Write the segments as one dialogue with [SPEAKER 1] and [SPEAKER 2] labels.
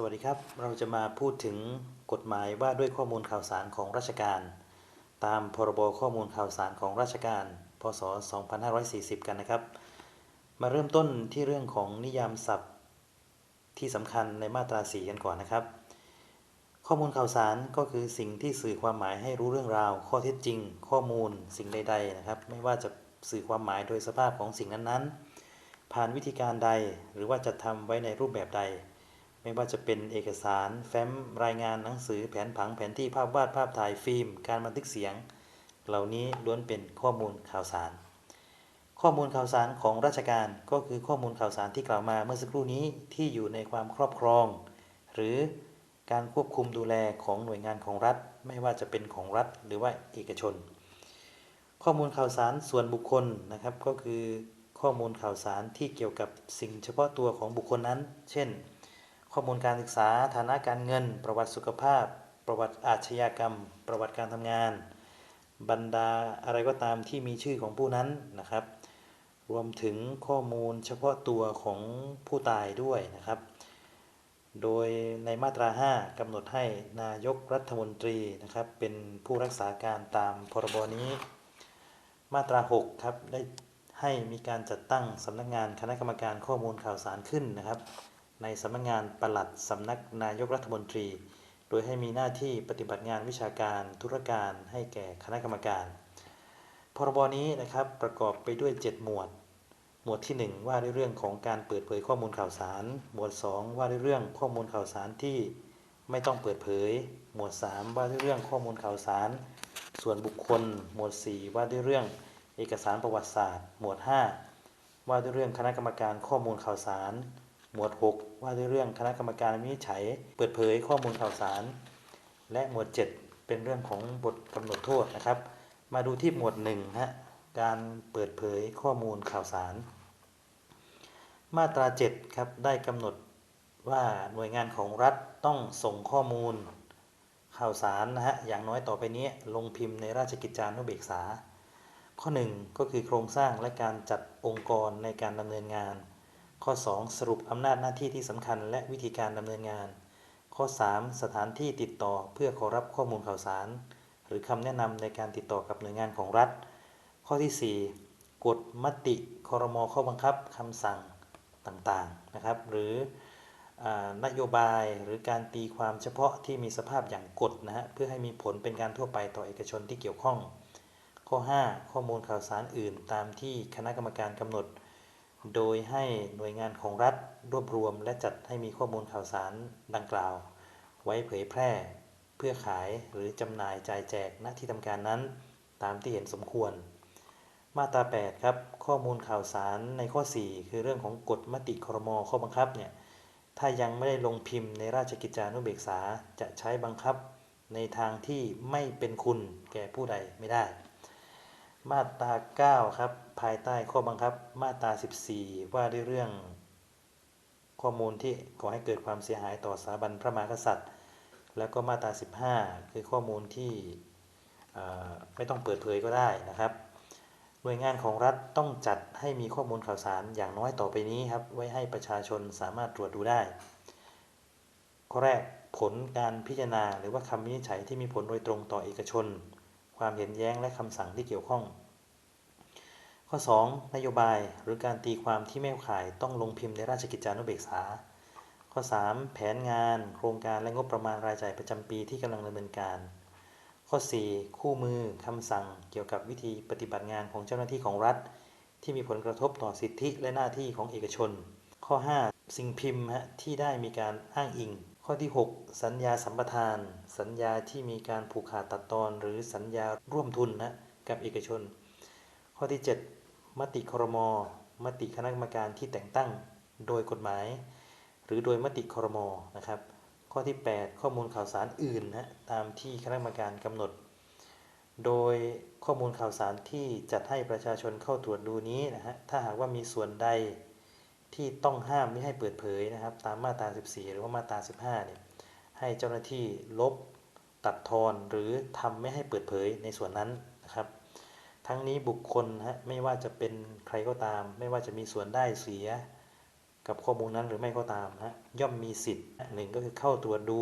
[SPEAKER 1] สวัสดีครับ เราจะมาพูดถึงกฎหมายว่าด้วยข้อมูลข่าวสารของราชการ ตามพรบข้อมูลข่าวสารของราชการ พศ 2540 กันนะครับ มาเริ่มต้นที่เรื่องของนิยามศัพท์ที่สำคัญในมาตราสีกันก่อนนะครับ ข้อมูลข่าวสารก็คือสิ่งที่สื่อความหมายให้รู้เรื่องราว ข้อเท็จจริง ข้อมูล สิ่งใด ๆ นะครับ ไม่ว่าจะสื่อความหมายโดยสภาพของสิ่งนั้นๆ ผ่านวิธีการใด หรือว่าจะทำไว้ในรูปแบบใด ไม่ว่าจะเป็นเอกสาร แฟ้มรายงานหนังสือแผนผังแผนที่ภาพวาดภาพถ่ายฟิล์ม การบันทึกเสียง เหล่านี้ล้วนเป็นข้อมูลข่าวสาร ข้อมูลข่าวสารของราชการก็คือข้อมูลข่าวสารที่กล่าวมาเมื่อสักครู่นี้ที่อยู่ในความครอบครอง หรือการควบคุมดูแลของหน่วยงานของรัฐ ไม่ว่าจะเป็นของรัฐหรือว่าเอกชน ข้อมูลข่าวสารส่วนบุคคลนะครับก็คือข้อมูลข่าวสารที่เกี่ยวกับสิ่งเฉพาะตัวของบุคคลนั้น เช่น ข้อมูลการศึกษาฐานะการเงิน ประวัติสุขภาพ ประวัติอาชญากรรม ประวัติการทำงาน บรรดาอะไรก็ตามที่มีชื่อของผู้นั้นนะครับ รวมถึงข้อมูลเฉพาะตัวของผู้ตายด้วยนะครับ โดยในมาตรา 5กำหนดให้นายกรัฐมนตรีนะครับ เป็นผู้รักษาการตามพรบนี้ มาตรา 6 ครับได้ให้มีการจัดตั้งสำนักงานคณะกรรมการข้อมูลข่าวสารขึ้นนะครับ ในสำนักงานปลัดสำนักนายกรัฐมนตรี โดยให้มีหน้าที่ปฏิบัติงานวิชาการธุรการให้แก่คณะกรรมการ พรบนี้นะครับประกอบไปด้วย 7 หมวด หมวดที่ 1 ว่าด้วยเรื่องของการเปิดเผยข้อมูลข่าวสาร หมวด 2 ว่าด้วยเรื่องข้อมูลข่าวสารที่ไม่ต้องเปิดเผย หมวด 3 ว่าด้วยเรื่องข้อมูลข่าวสาร ส่วนบุคคล หมวด 4 ว่าด้วยเรื่องเอกสารประวัติศาสตร์ หมวด 5 ว่าด้วยเรื่องคณะกรรมการข้อมูลข่าวสาร หมวด 6 ว่าด้วยเรื่องคณะกรรมการวินิจฉัย เปิดเผยข้อมูลข่าวสาร และหมวด 7 เป็นเรื่องของบทกำหนดโทษนะครับ มาดูที่หมวด1ฮะการเปิดเผยข้อมูลข่าวสาร มาตรา 7 ครับได้กำหนดว่าหน่วยงานของรัฐต้องส่งข้อมูลข่าวสารนะฮะอย่างน้อยต่อไปนี้ลงพิมพ์ในราชกิจจานุเบกษา ข้อ 1 ก็คือโครงสร้างและการจัดองค์กรในการดำเนินงาน ข้อ 2 สรุปอำนาจหน้าที่ที่สำคัญ และวิธีการดำเนินงาน ข้อ 3 สถานที่ติดต่อเพื่อขอรับข้อมูลข่าวสาร หรือคำแนะนำในการติดต่อกับหน่วยงานของรัฐ ข้อที่ 4 กฎมติคอรมอข้อบังคับคำสั่งต่างๆนะครับ หรืออนโยบายหรือการตีความเฉพาะที่มีสภาพอย่างกฎนะฮะเพื่อให้มีผลเป็นการทั่วไปต่อเอกชนที่เกี่ยวข้อง ข้อ 5 ข้อมูลข่าวสารอื่น ตามที่คณะกรรมการกำหนด โดยให้หน่วยงานของรัฐรวบรวม และจัดให้มีข้อมูลข่าวสารดังกล่าว ไว้เผยแพร่ เพื่อขายหรือจำหน่ายจ่ายแจกณที่ทำการนั้น ตามที่เห็นสมควร มาตรา 8 ครับ ข้อมูลข่าวสารในข้อ 4 คือเรื่องของกฎมติครมข้อบังคับเนี่ยถ้ายังไม่ได้ลงพิมพ์ในราชกิจจานุเบกษาจะใช้บังคับในทางที่ไม่เป็นคุณแก่ผู้ใดไม่ได้ มาตรา 9 ครับ ภายใต้ข้อบังคับมาตรา 14 ว่าด้วยเรื่อง ข้อมูลที่ก่อให้เกิดความเสียหายต่อสถาบันพระมหากษัตริย์ แล้วก็มาตรา 15 คือข้อมูลที่ไม่ต้องเปิดเผยก็ได้นะครับ หน่วยงานของรัฐต้องจัดให้มีข้อมูลข่าวสารอย่างน้อยต่อไปนี้ครับ ไว้ให้ประชาชนสามารถตรวจดูได้ ข้อแรกผลการพิจารณาหรือว่าคำวินิจฉัยที่มีผลโดยตรงต่อเอกชน ความเห็นแย้งและคำสั่งที่เกี่ยวข้อง ข้อ 2 นโยบายหรือการตีความที่ไม่เข้าข่ายต้องลงพิมพ์ในราชกิจจานุเบกษา ข้อ 3 แผนงาน โครงการและงบประมาณรายจ่ายประจำปีที่กำลังดำเนินการ ข้อ 4 คู่มือคำสั่งเกี่ยวกับวิธีปฏิบัติงานของเจ้าหน้าที่ของรัฐ ที่มีผลกระทบต่อสิทธิและหน้าที่ของเอกชน ข้อ 5 สิ่งพิมพ์ที่ได้มีการอ้างอิง ข้อที่ 6 สัญญาสัมปทาน สัญญาที่มีการผูกขาดตัดตอน หรือสัญญาร่วมทุนนะกับเอกชน ข้อที่ 7 มติครม มติคณะกรรมการที่แต่งตั้งโดยกฎหมาย หรือโดยมติครมนะครับ ข้อที่ 8 ข้อมูลข่าวสารอื่นนะตามที่คณะกรรมการกำหนด โดยข้อมูลข่าวสารที่จัดให้ประชาชนเข้าตรวจดูนี้นะฮะถ้าหากว่ามีส่วนใด ที่ต้องห้ามไม่ให้เปิดเผยนะครับ ตามมาตรา 14 หรือว่ามาตรา 15 เนี่ยให้เจ้าหน้าที่ลบตัดทอนหรือทำไม่ให้เปิดเผยในส่วนนั้นนะครับ ทั้งนี้บุคคลฮะไม่ว่าจะเป็นใครก็ตาม ไม่ว่าจะมีส่วนได้เสียกับข้อมูลนั้นหรือไม่ก็ตามนะย่อมมีสิทธิ์หนึ่งก็คือเข้าตรวจดู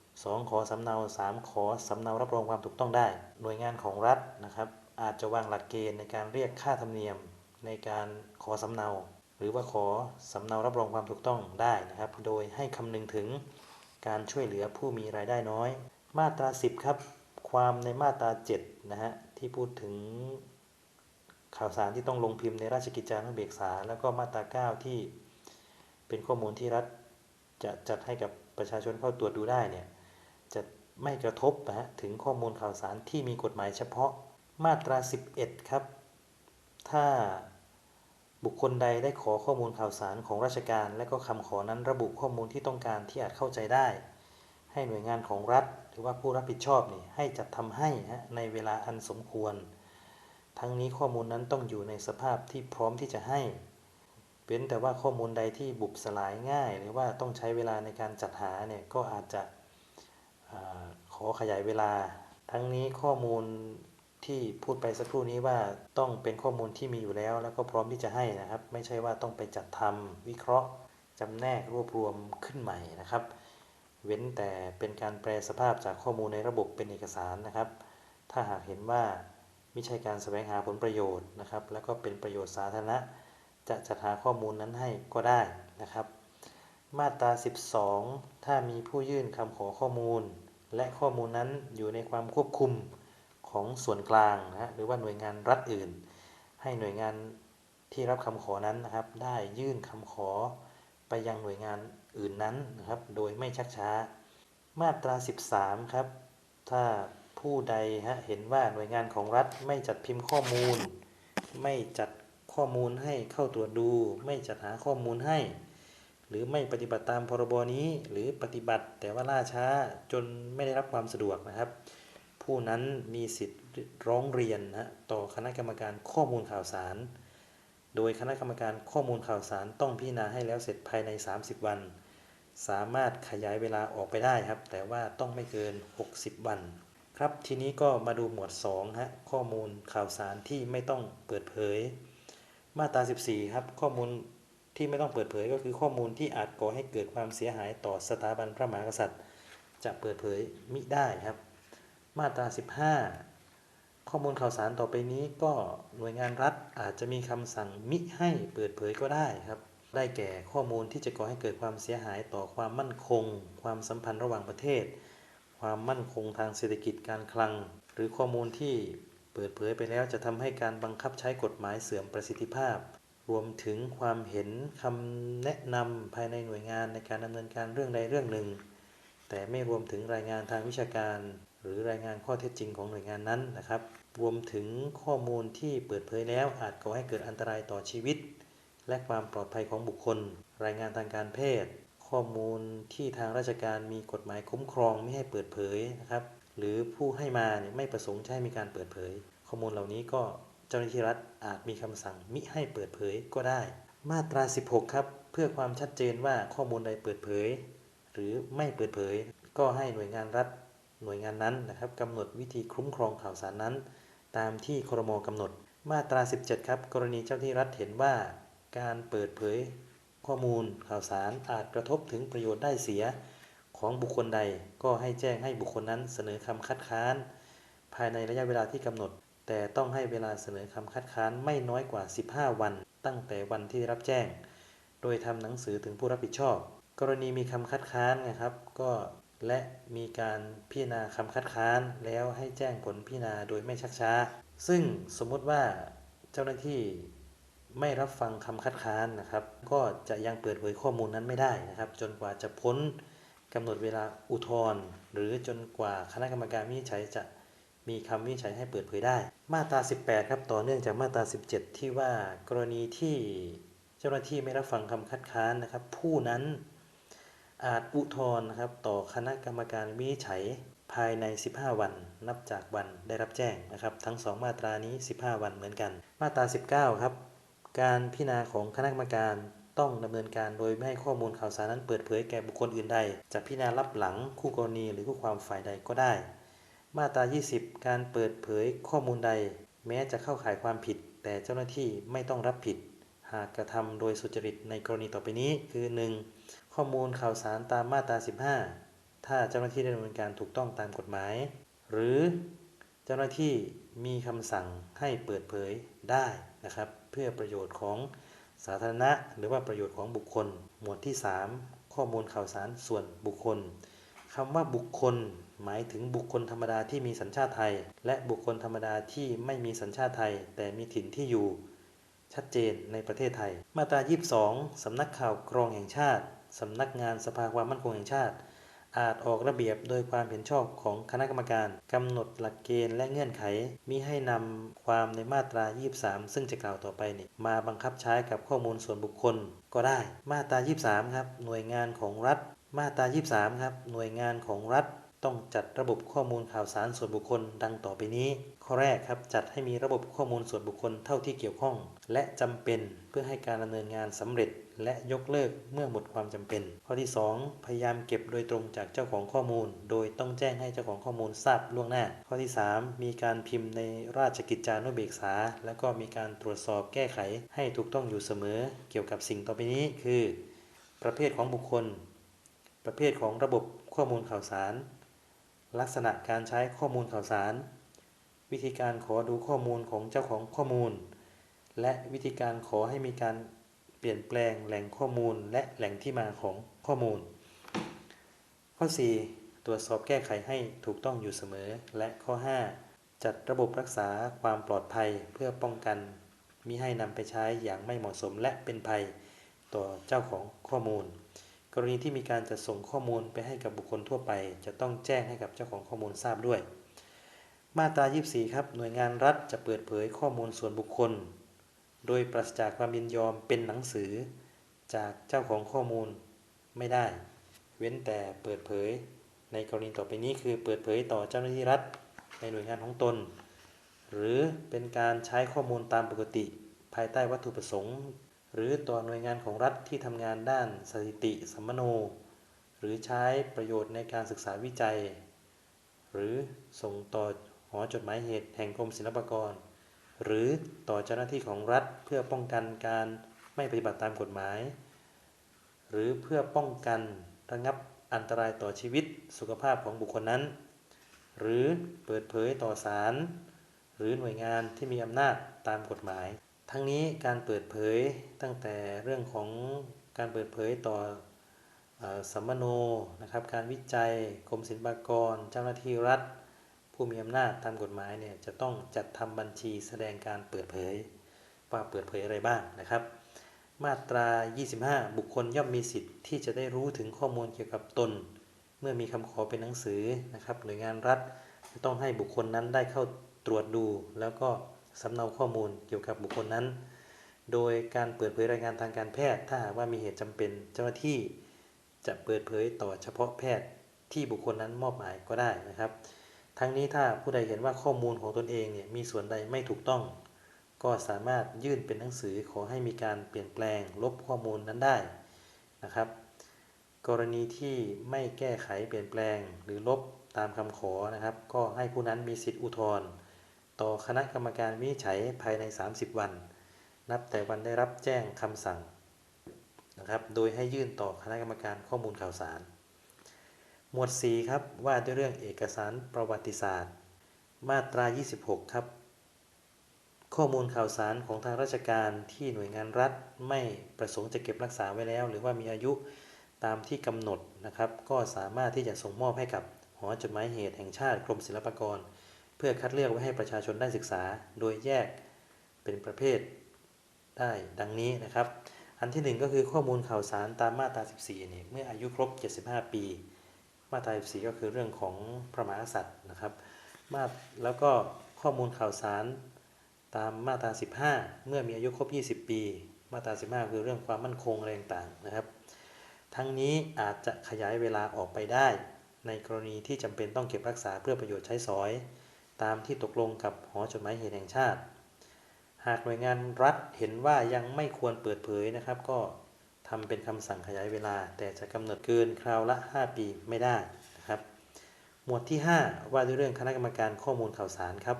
[SPEAKER 1] 2 ขอสำเนา 3 ขอสำเนารับรองความถูกต้องได้ หน่วยงานของรัฐนะครับ อาจจะวางหลักเกณฑ์ในการเรียกค่าธรรมเนียมในการขอสำเนา หรือว่าขอสำเนารับรองความถูกต้องได้นะครับ โดยให้คำนึงถึงการช่วยเหลือผู้มีรายได้น้อย มาตรา 10 ครับ ความในมาตรา 7 นะฮะ ที่พูดถึงข่าวสารที่ต้องลงพิมพ์ในราชกิจจานุเบกษา แล้วก็มาตรา 9 ที่เป็นข้อมูลที่รัฐจะจัดให้กับประชาชนเข้าตรวจดูได้เนี่ย จะไม่กระทบนะฮะถึงข้อมูลข่าวสารที่มีกฎหมายเฉพาะมาตรา 11 ครับ ถ้า บุคคลใดได้ขอข้อมูลข่าวสารของราชการ และก็คำขอนั้นระบุข้อมูลที่ต้องการที่อาจเข้าใจได้ ให้หน่วยงานของรัฐ หรือว่าผู้รับผิดชอบนี่ให้จัดทำให้ในเวลาอันสมควร ทั้งนี้ข้อมูลนั้นต้องอยู่ในสภาพที่พร้อมที่จะให้เว้นแต่ว่าข้อมูลใดที่บุบสลายง่าย หรือว่าต้องใช้เวลาในการจัดหาเนี่ยก็อาจจะอขอขยายเวลา ทั้งนี้ข้อมูล ที่พูดไปสักครู่นี้ว่าต้องเป็นข้อมูลที่มีอยู่แล้ว แล้วก็พร้อมที่จะให้นะครับ ไม่ใช่ว่าต้องไปจัดทำวิเคราะห์จำแนกรวบรวมขึ้นใหม่นะครับ เว้นแต่เป็นการแปลสภาพจากข้อมูลในระบบเป็นเอกสารนะครับ ถ้าหากเห็นว่าไม่ใช่การแสวงหาผลประโยชน์นะครับ แล้วก็เป็นประโยชน์สาธารณะ จะจัดหาข้อมูลนั้นให้ก็ได้นะครับ มาตรา 12 ถ้ามีผู้ยื่นคำขอข้อมูล และข้อมูลนั้นอยู่ในความควบคุม ของส่วนกลางนะหรือว่าหน่วยงานรัฐอื่น ให้หน่วยงานที่รับคำขอนั้นนะครับ ได้ยื่นคำขอไปยังหน่วยงานอื่นนั้นนะครับ โดยไม่ชักช้า มาตรา 13 ครับ ถ้าผู้ใดฮะเห็นว่าหน่วยงานของรัฐไม่จัดพิมพ์ข้อมูล ไม่จัดข้อมูลให้เข้าตรวจดู ไม่จัดหาข้อมูลให้ หรือไม่ปฏิบัติตามพรบนี้ หรือปฏิบัติแต่ว่าล่าช้าจนไม่ได้รับความสะดวกนะครับ ผู้นั้นมีสิทธิ์ร้องเรียนนะต่อคณะกรรมการข้อมูลข่าวสาร โดยคณะกรรมการข้อมูลข่าวสารต้องพิจารณาให้แล้วเสร็จภายใน 30 วัน สามารถขยายเวลาออกไปได้ครับ แต่ว่าต้องไม่เกิน 60 วัน ครับทีนี้ก็มาดูหมวด2ฮะข้อมูลข่าวสารที่ไม่ต้องเปิดเผย มาตรา 14 ครับ ข้อมูลที่ไม่ต้องเปิดเผยก็คือข้อมูลที่อาจก่อให้เกิดความเสียหายต่อสถาบันพระมหากษัตริย์ จะเปิดเผยมิได้ครับ มาตรา 15 ข้อมูลข่าวสารต่อไปนี้ก็หน่วยงานรัฐอาจจะมีคำสั่งมิให้เปิดเผยก็ได้ครับ ได้แก่ข้อมูลที่จะก่อให้เกิดความเสียหายต่อความมั่นคง ความสัมพันธ์ระหว่างประเทศ ความมั่นคงทางเศรษฐกิจการคลัง หรือข้อมูลที่เปิดเผยไปแล้วจะทำให้การบังคับใช้กฎหมายเสื่อมประสิทธิภาพ รวมถึงความเห็นคำแนะนำภายในหน่วยงานในการดำเนินการเรื่องใดเรื่องหนึ่ง แต่ไม่รวมถึงรายงานทางวิชาการ หรือรายงานข้อเท็จจริงของหน่วยงานนั้นนะครับ รวมถึงข้อมูลที่เปิดเผยแล้ว อาจก่อให้เกิดอันตรายต่อชีวิต และความปลอดภัยของบุคคล รายงานทางการแพทย์ ข้อมูลที่ทางราชการมีกฎหมายคุ้มครองไม่ให้เปิดเผยนะครับ หรือผู้ให้มาเนี่ยไม่ประสงค์ให้มีการเปิดเผย ข้อมูลเหล่านี้ก็เจ้าหน้าที่รัฐอาจมีคำสั่งมิให้เปิดเผยก็ได้ มาตรา 16 ครับ เพื่อความชัดเจนว่าข้อมูลใดเปิดเผย หรือไม่เปิดเผย ก็ให้หน่วยงานรัฐ หน่วยงานนั้นนะครับกำหนดวิธีคุ้มครองข่าวสารนั้น ตามที่ครมกำหนด มาตรา 17 ครับ กรณีเจ้าที่รัฐเห็นว่า การเปิดเผยข้อมูลข่าวสารอาจกระทบถึงประโยชน์ได้เสียของบุคคลใด ก็ให้แจ้งให้บุคคลนั้นเสนอคำคัดค้าน ภายในระยะเวลาที่กำหนด แต่ต้องให้เวลาเสนอคำคัดค้านไม่น้อยกว่า 15 วัน ตั้งแต่วันที่ได้รับแจ้ง โดยทำหนังสือถึงผู้รับผิดชอบ กรณีมีคำคัดค้านนะครับ ก็ และมีการพิจารณาคำคัดค้านแล้วให้แจ้งผลพิจารณาโดยไม่ชักช้า ซึ่งสมมติว่าเจ้าหน้าที่ไม่รับฟังคำคัดค้านนะครับ ก็จะยังเปิดเผยข้อมูลนั้นไม่ได้นะครับ จนกว่าจะพ้นกำหนดเวลาอุทธรณ์หรือจนกว่าคณะกรรมการวินิจฉัยจะมีคำวินิจฉัยให้เปิดเผยได้ มาตรา 18 ครับต่อเนื่องจากมาตรา 17 ที่ว่ากรณีที่เจ้าหน้าที่ไม่รับฟังคำคัดค้านนะครับ ผู้นั้น อาจอุทธรณ์นะครับต่อคณะกรรมการวินิจฉัยภายใน 15 วัน นับจากวันได้รับแจ้งนะครับ ทั้ง 2 มาตรานี้ 15 วันเหมือนกัน มาตรา 19 ครับ การพิจารณาของคณะกรรมการต้องดำเนินการโดยไม่ให้ข้อมูลข่าวสารนั้นเปิดเผยแก่บุคคลอื่นใด จะพิจารณารับหลังคู่กรณีหรือคู่ความฝ่ายใดก็ได้ มาตรา 20 การเปิดเผยข้อมูลใด แม้จะเข้าข่ายความผิด แต่เจ้าหน้าที่ไม่ต้องรับผิด หากกระทำโดยสุจริตในกรณีต่อไปนี้คือ 1. ข้อมูลข่าวสารตามมาตรา 15 ถ้าเจ้าหน้าที่ได้ดำเนินการถูกต้องตามกฎหมาย หรือเจ้าหน้าที่มีคำสั่งให้เปิดเผยได้นะครับ เพื่อประโยชน์ของสาธารณะ หรือว่าประโยชน์ของบุคคล หมวดที่ 3 ข้อมูลข่าวสารส่วนบุคคลคำว่าบุคคล หมายถึงบุคคลธรรมดาที่มีสัญชาติไทย และบุคคลธรรมดาที่ไม่มีสัญชาติไทย แต่มีถิ่นที่อยู่ ชัดเจนในประเทศไทย มาตรา 22 สำนักข่าวกรองแห่งชาติ สำนักงานสภาความมั่นคงแห่งชาติ อาจออกระเบียบโดยความเห็นชอบของคณะกรรมการกำหนดหลักเกณฑ์และเงื่อนไขมิให้นำความในมาตรา 23 ซึ่งจะกล่าวต่อไปนี่มาบังคับใช้กับข้อมูลส่วนบุคคลก็ได้ มาตรา 23 ครับ หน่วยงานของรัฐ มาตรา 23 ครับ หน่วยงานของรัฐต้องจัดระบบข้อมูลข่าวสารส่วนบุคคลดังต่อไปนี้ ข้อแรกครับจัดให้มีระบบข้อมูลส่วนบุคคลเท่าที่เกี่ยวข้อง และจำเป็นเพื่อให้การดำเนินงานสำเร็จ และยกเลิกเมื่อหมดความจำเป็น ข้อที่ 2 พยายามเก็บโดยตรงจากเจ้าของข้อมูล โดยต้องแจ้งให้เจ้าของข้อมูลทราบล่วงหน้า ข้อที่ 3 มีการพิมพ์ในราชกิจจานุเบกษา และก็มีการตรวจสอบแก้ไข ให้ถูกต้องอยู่เสมอ เกี่ยวกับสิ่งต่อไปนี้คือ ประเภทของบุคคล ประเภทของระบบข้อมูลข่าวสาร ลักษณะการใช้ข้อมูลข่าวสาร วิธีการขอดูข้อมูลของเจ้าของข้อมูล และวิธีการขอให้มีการเปลี่ยนแปลงแหล่งข้อมูลและแหล่งที่มาของข้อมูล ข้อ 4 ตรวจสอบแก้ไขให้ถูกต้องอยู่เสมอ และข้อ 5 จัดระบบรักษาความปลอดภัยเพื่อป้องกันมิให้นำไปใช้อย่างไม่เหมาะสมและเป็นภัยต่อเจ้าของข้อมูล กรณีที่มีการจัดส่งข้อมูลไปให้กับบุคคลทั่วไป จะต้องแจ้งให้กับเจ้าของข้อมูลทราบด้วย มาตรา 24 ครับ หน่วยงานรัฐจะเปิดเผยข้อมูลส่วนบุคคล โดยปราศจากความยินยอมเป็นหนังสือ จากเจ้าของข้อมูลไม่ได้ เว้นแต่เปิดเผยในกรณีต่อไปนี้คือเปิดเผยต่อเจ้าหน้าที่รัฐ ในหน่วยงานของตน หรือเป็นการใช้ข้อมูลตามปกติ ภายใต้วัตถุประสงค์ หรือต่อหน่วยงานของรัฐที่ทำงานด้านสถิติสัมมโน หรือใช้ประโยชน์ในการศึกษาวิจัย หรือส่งต่อ หอจดหมายเหตุแห่งกรมศิลปากร หรือต่อเจ้าหน้าที่ของรัฐเพื่อป้องกันการไม่ปฏิบัติตามกฎหมาย หรือเพื่อป้องกันระงับอันตรายต่อชีวิตสุขภาพของบุคคลนั้น หรือเปิดเผยต่อศาลหรือหน่วยงานที่มีอำนาจตามกฎหมาย ทั้งนี้การเปิดเผยตั้งแต่เรื่องของการเปิดเผยต่ออสัมมโนนะครับการวิจัยกรมศิลปากร เจ้าหน้าที่รัฐ ผู้มีอำนาจตามกฎหมายเนี่ยจะต้องจัดทำบัญชีแสดงการเปิดเผย ว่าเปิดเผยอะไรบ้างนะครับ มาตรา 25 บุคคลย่อมมีสิทธิ์ที่จะได้รู้ถึงข้อมูลเกี่ยวกับตน เมื่อมีคำขอเป็นหนังสือนะครับหน่วยงานรัฐจะต้องให้บุคคลนั้นได้เข้าตรวจดู แล้วก็สำเนาข้อมูลเกี่ยวกับบุคคลนั้น โดยการเปิดเผยรายงานทางการแพทย์ ถ้าหากว่ามีเหตุจำเป็นเจ้าหน้าที่จะเปิดเผยต่อเฉพาะแพทย์ที่บุคคลนั้นมอบหมายก็ได้นะครับ ทั้งนี้ถ้าผู้ใดเห็นว่าข้อมูลของตนเองเนี่ยมีส่วนใดไม่ถูกต้อง ก็สามารถยื่นเป็นหนังสือขอให้มีการเปลี่ยนแปลงลบข้อมูลนั้นได้นะครับ กรณีที่ไม่แก้ไขเปลี่ยนแปลงหรือลบตามคำขอนะครับ ก็ให้ผู้นั้นมีสิทธิอุทธรณ์ต่อคณะกรรมการวินิจฉัยภายใน 30 วัน นับแต่วันได้รับแจ้งคำสั่งนะครับ โดยให้ยื่นต่อคณะกรรมการข้อมูลข่าวสาร หมวด 4 ครับ ว่าด้วยเรื่องเอกสารประวัติศาสตร์ มาตรา 26 ครับ ข้อมูลข่าวสารของทางราชการที่หน่วยงานรัฐไม่ประสงค์จะเก็บรักษาไว้แล้ว หรือว่ามีอายุตามที่กำหนดนะครับ ก็สามารถที่จะส่งมอบให้กับหอจดหมายเหตุแห่งชาติกรมศิลปากร เพื่อคัดเลือกไว้ให้ประชาชนได้ศึกษา โดยแยกเป็นประเภทได้ดังนี้นะครับ อันที่หนึ่งก็คือข้อมูลข่าวสารตามมาตรา 14นี่เมื่ออายุครบ 75 ปี มาตรา14ก็คือเรื่องของพระมหากษัตริย์นะครับ มาแล้วก็ข้อมูลข่าวสารตามมาตรา 15 เมื่อมีอายุครบ 20 ปี มาตรา 15 คือเรื่องความมั่นคงอะไรต่างๆนะครับ ทั้งนี้อาจจะขยายเวลาออกไปได้ ในกรณีที่จำเป็นต้องเก็บรักษาเพื่อประโยชน์ใช้สอย ตามที่ตกลงกับหอจดหมายเหตุแห่งชาติ หากหน่วยงานรัฐเห็นว่ายังไม่ควรเปิดเผยนะครับ ก็ ทำเป็นคำสั่งขยายเวลา แต่จะกำหนดเกินคราวละ 5 ปีไม่ได้นะครับ หมวดที่ 5 ว่าด้วยเรื่องคณะกรรมการข้อมูลข่าวสารครับ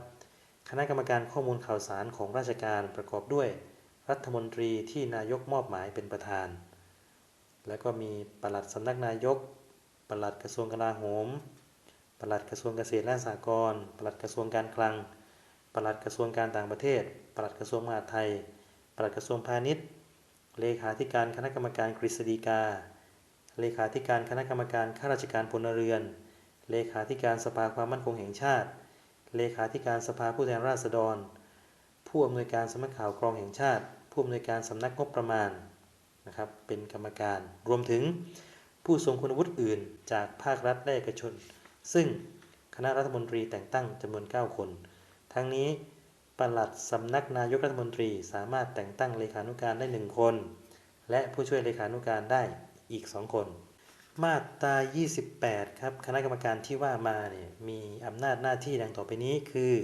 [SPEAKER 1] คณะกรรมการข้อมูลข่าวสารของราชการประกอบด้วย รัฐมนตรีที่นายกมอบหมายเป็นประธาน แล้วก็มีปลัดสำนักนายก ปลัดกระทรวงกลาโหม ปลัดกระทรวงเกษตรและสหกรณ์ ปลัดกระทรวงการคลัง ปลัดกระทรวงการต่างประเทศ ปลัดกระทรวงมหาดไทย ปลัดกระทรวงพาณิชย์ เลขาธิการคณะกรรมการกฤษฎีกา เลขาธิการคณะกรรมการข้าราชการพลเรือน เลขาธิการสภาความมั่นคงแห่งชาติ เลขาธิการสภาผู้แทนราษฎร ผู้อำนวยการสำนักข่าวกรองแห่งชาติ ผู้อำนวยการสำนักงบประมาณนะครับเป็นกรรมการรวมถึงผู้ทรงคุณวุฒิอื่น จากภาครัฐและเอกชน ซึ่งคณะรัฐมนตรีแต่งตั้งจำนวน 9 คน ทั้งนี้ ปลัดสำนักนายกรัฐมนตรีสามารถแต่งตั้งเลขานุการได้ 1 คน และผู้ช่วยเลขานุการได้อีก 2 คน มาตรา 28 ครับ คณะกรรมการที่ว่ามาเนี่ยมีอำนาจหน้าที่ดังต่อไปนี้คือ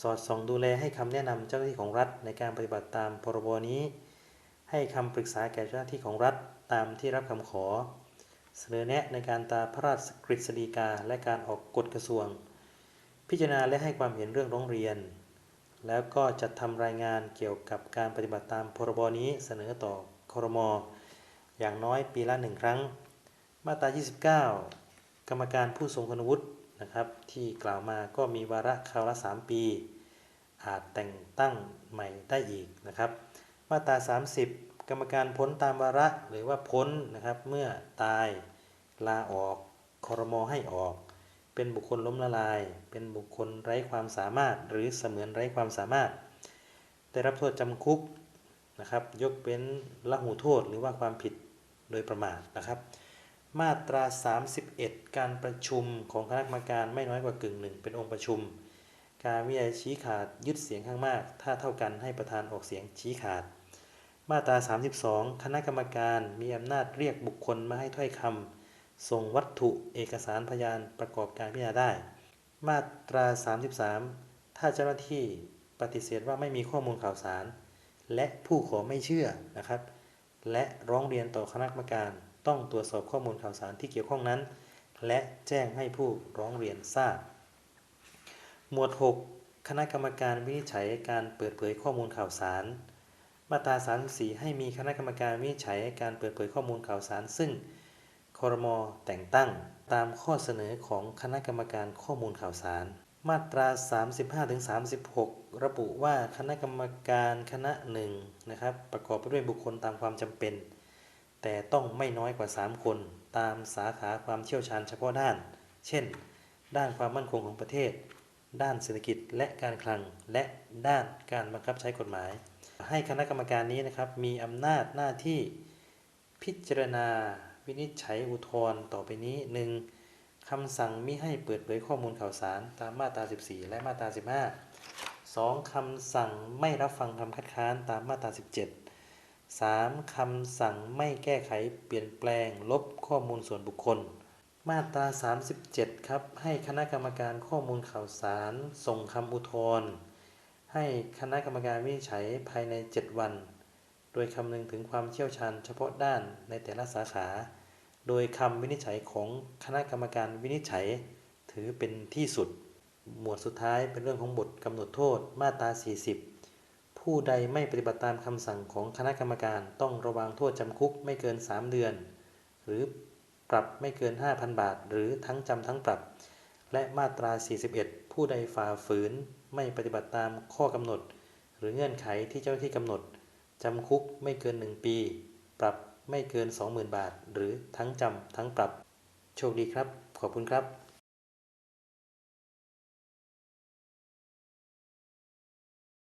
[SPEAKER 1] สอดส่องดูแลให้คำแนะนำเจ้าหน้าที่ของรัฐ ในการปฏิบัติตามพรบนี้ ให้คำปรึกษาแก่เจ้าหน้าที่ของรัฐตามที่รับคำขอ เสนอแนะในการตาพระราชกฤษฎีกา และการออกกฎกระทรวง พิจารณาและให้ความเห็นเรื่องร้องเรียน แล้วก็จัดทำรายงานเกี่ยวกับการปฏิบัติตามพรบนี้เสนอต่อครม อย่างน้อยปีละหนึ่งครั้ง มาตรา 29 กรรมการผู้ทรงคุณวุฒินะครับ ที่กล่าวมาก็มีวาระคราวละ 3 ปี อาจแต่งตั้งใหม่ได้อีกนะครับ มาตรา 30 กรรมการพ้นตามวาระหรือว่าพ้นนะครับเมื่อตายลาออกคอรมอให้ออก เป็นบุคคลล้มละลาย เป็นบุคคลไร้ความสามารถ หรือเสมือนไร้ความสามารถ ได้รับโทษจำคุกนะครับ ยกเป็นละหูโทษหรือว่าความผิดโดยประมาทนะครับ มาตรา 31 การประชุมของคณะกรรมการไม่น้อยกว่ากึ่งหนึ่งเป็นองค์ประชุม การวิจัยชี้ขาดยึดเสียงข้างมาก ถ้าเท่ากันให้ประธานออกเสียงชี้ขาด มาตรา 32 คณะกรรมการมีอำนาจเรียกบุคคลมาให้ถ้อยคำ ส่งวัตถุเอกสารพยานประกอบการพิจารณาได้ มาตรา 33 ถ้าเจ้าหน้าที่ปฏิเสธว่าไม่มีข้อมูลข่าวสาร และผู้ขอไม่เชื่อนะครับ และร้องเรียนต่อคณะกรรมการต้องตรวจสอบข้อมูลข่าวสารที่เกี่ยวข้องนั้น และแจ้งให้ผู้ร้องเรียนทราบ หมวด 6 คณะกรรมการวินิจฉัยการเปิดเผยข้อมูลข่าวสาร มาตรา 34 ให้มีคณะกรรมการวินิจฉัยการเปิดเผยข้อมูลข่าวสาร ซึ่ง คอรมอแต่งตั้ง ตามข้อเสนอของคณะกรรมการข้อมูลข่าวสาร มาตรา 35-36 ระบุว่าคณะกรรมการคณะหนึ่งนะครับ ประกอบไปด้วยบุคคลตามความจำเป็น แต่ต้องไม่น้อยกว่า 3 คน ตามสาขาความเชี่ยวชาญเฉพาะด้าน เช่น ด้านความมั่นคงของประเทศ ด้านเศรษฐกิจและการคลัง และด้านการบังคับใช้กฎหมาย ให้คณะกรรมการนี้นะครับมีอำนาจหน้าที่พิจารณา วินิจฉัยอุทธรณ์ต่อไปนี้ 1. คำสั่งมิให้เปิดเผยข้อมูลข่าวสารตามมาตรา 14 และมาตรา 15 2. คำสั่งไม่รับฟังคำคัดค้านตามมาตรา 17 3. คำสั่งไม่แก้ไขเปลี่ยนแปลงลบข้อมูลส่วนบุคคล มาตรา 37 ครับ ให้คณะกรรมการข้อมูลข่าวสาร ส่งคำอุทธรณ์ให้คณะกรรมการวินิจฉัยภายใน 7 วัน โดยคำนึงถึงความเชี่ยวชาญเฉพาะด้านในแต่ละสาขา โดยคำวินิจฉัยของคณะกรรมการวินิจฉัย ถือเป็นที่สุด หมวดสุดท้ายเป็นเรื่องของบทกำหนดโทษมาตรา 40 ผู้ใดไม่ปฏิบัติตามคำสั่งของคณะกรรมการต้องระวังโทษจำคุกไม่เกิน 3 เดือน หรือปรับไม่เกิน 5,000 บาท หรือทั้งจำทั้งปรับ และมาตรา 41 ผู้ใดฝ่าฝืนไม่ปฏิบัติตามข้อกำหนด หรือเงื่อนไขที่เจ้าหน้าที่กำหนดจำคุกไม่เกิน 1 ปี ปรับ ไม่เกิน 20,000 บาท หรือทั้งจำทั้งปรับ โชคดีครับ ขอบคุณครับ